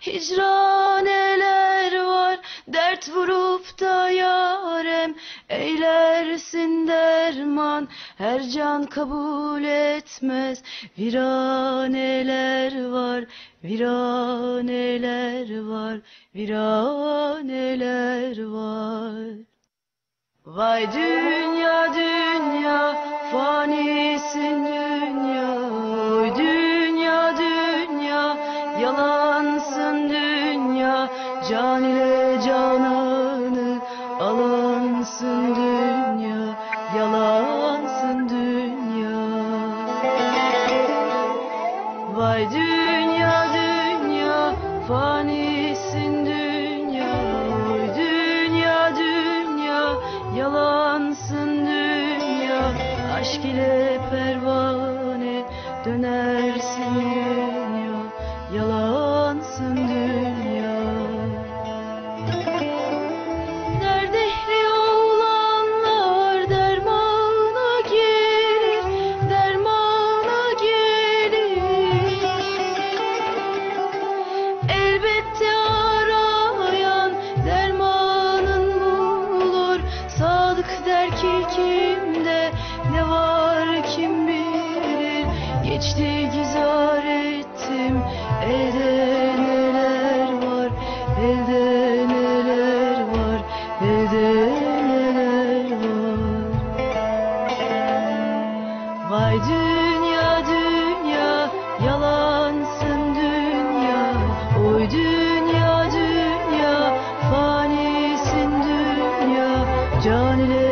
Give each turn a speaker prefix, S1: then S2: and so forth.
S1: hicraneler var. Dert vurup da yarem. Eylersin derman. Her can kabul etmez. Viraneler var. Viraneler var. Viraneler var. Vay dünya dünya fanisin yalansın dünya Can ile cananı alansın dünya Yalansın dünya. Vay dünya dünya fanisin dünya. Oy dünya dünya yalansın dünya. Aşk ile pervane Sadık der ki kimde ne var kim bilir. Geçti güzar ettim elde neler var, dünya